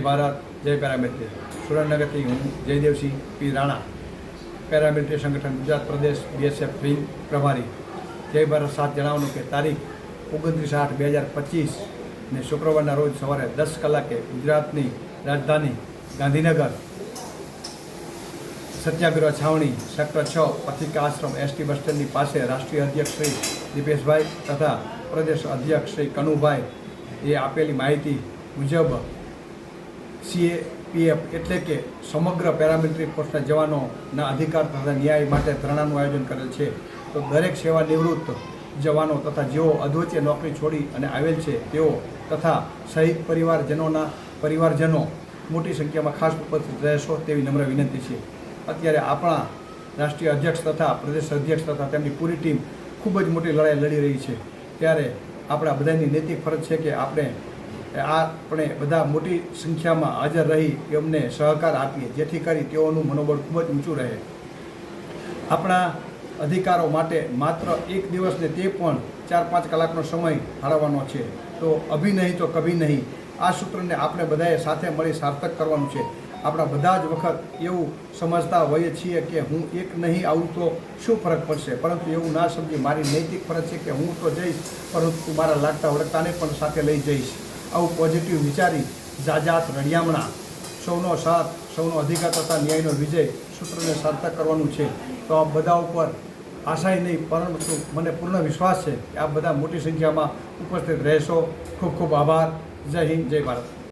ભારત, જય પેરામિલિટરી. સુરેન્દ્રનગરથી હું જયદેવસિંહ પી રાણા. પેરામિલિટરી સંગઠન, ગુજરાત પ્રદેશ બીએસએફ વિંગ પ્રભારી. જય ભારત સાથ જણાવવાનું કે તારીખ ઓગણત્રીસ આઠ બે હજાર પચીસ ને શુક્રવારના રોજ સવારે દસ કલાકે ગુજરાતની રાજધાની ગાંધીનગર, સત્યાગ્રહ છાવણી, સેક્ટર છ, પથિકા આશ્રમ, એસટી બસ સ્ટેન્ડની પાસે રાષ્ટ્રીય અધ્યક્ષ શ્રી દીપેશભાઈ તથા પ્રદેશ અધ્યક્ષ શ્રી કનુભાઈ. એ આપેલી માહિતી મુજબ સીએપીએફ એટલે કે સમગ્ર પેરામિલિટરી ફોર્સના જવાનોના અધિકાર તથા ન્યાય માટે ધરણાનું આયોજન કરેલ છે. તો દરેક સેવા નિવૃત્ત જવાનો તથા જેઓ અધવચ્ચે નોકરી છોડી અને આવેલ છે, તેઓ તથા શહીદ પરિવારજનોના પરિવારજનો મોટી સંખ્યામાં ખાસ ઉપસ્થિત રહેશો તેવી નમ્ર વિનંતી છે. અત્યારે આપણા રાષ્ટ્રીય અધ્યક્ષ તથા પ્રદેશ અધ્યક્ષ તથા તેમની પૂરી ટીમ ખૂબ જ મોટી લડાઈ લડી રહી છે. ત્યારે આપણા બધાની નૈતિક ફરજ છે કે આપણે આપણે બધા મોટી સંખ્યામાં હાજર રહી એમને સહકાર આપીએ, જેથી કરી તેઓનું મનોબળ ખૂબ જ ઊંચું રહે. આપણા અધિકારો માટે માત્ર એક દિવસને તે પણ ચાર પાંચ કલાકનો સમય ફાળવવાનો છે. તો અભી નહીં તો કભી નહીં. આ સૂત્રને આપણે બધાએ સાથે મળી સાર્થક કરવાનું છે. આપણા બધા જ વખત એવું સમજતા હોઈએ છીએ કે હું એક નહીં આવું તો શું ફરક પડશે? પરંતુ એવું ના સમજી મારી નૈતિક ફરજ છે કે હું તો જઈશ, પરંતુ મારા લાગતા વળગતાને પણ સાથે લઈ જઈશ. આવું પોઝિટિવ વિચારી જાજાત રળિયામણા. સૌનો સાથ, સૌનો અધિકાર તથા ન્યાયનો વિજય સૂત્રને સાર્થક કરવાનું છે. તો આ બધા ઉપર આશાય નહીં, પરંતુ મને પૂર્ણ વિશ્વાસ છે કે આ બધા મોટી સંખ્યામાં ઉપસ્થિત રહેશો. ખૂબ ખૂબ આભાર. જય હિન્દ, જય ભારત.